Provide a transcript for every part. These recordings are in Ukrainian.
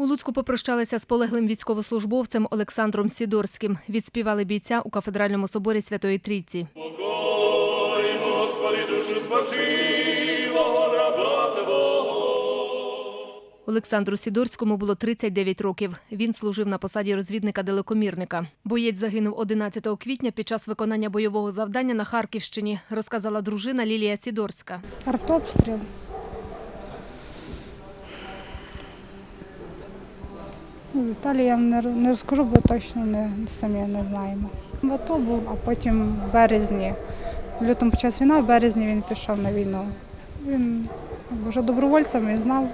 У Луцьку попрощалися з полеглим військовослужбовцем Олександром Сідорським. Відспівали бійця у кафедральному соборі Святої Трійці. Покой, Господи, душу спочило, раба Твого. Олександру Сідорському було 39 років. Він служив на посаді розвідника-далекомірника. Боєць загинув 11 квітня під час виконання бойового завдання на Харківщині, розказала дружина Лілія Сідорська. Артобстріл. Деталі я вам не, розкажу, бо точно не, самі не знаємо. В АТО був, а потім в березні. В лютому почалась війна, в березні він пішов на війну. Він вже добровольцем і знав,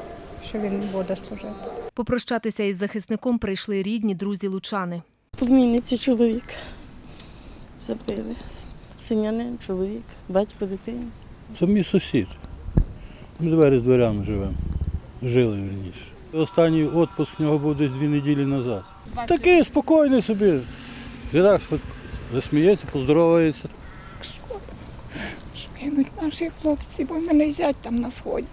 що він буде служити. Попрощатися із захисником прийшли рідні, друзі лучани. Племінниці чоловік забили. Сем'янин, чоловік, батько дитини. Це мій сусід. Ми двері з дверями живемо. Жили вірніше. Останній відпуск в нього був десь дві неділі назад. Такий спокійний собі. Хоч засміється, поздоровається. що гинуть наші хлопці, бо мене зять там на сході.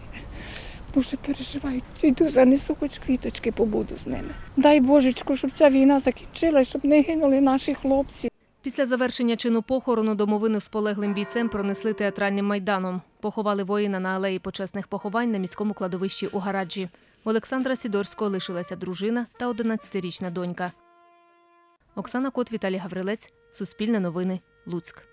Дуже переживають. Йду занесу хоч квіточки, побуду з ними. Дай Божечку, щоб ця війна закінчилась, щоб не гинули наші хлопці. Після завершення чину похорону домовину з полеглим бійцем пронесли театральним майданом. Поховали воїна на алеї почесних поховань на міському кладовищі у гараджі. У Олександра Сідорського лишилася дружина та 11-річна донька. Оксана Кот, Віталій Гаврилець. Суспільне новини. Луцьк.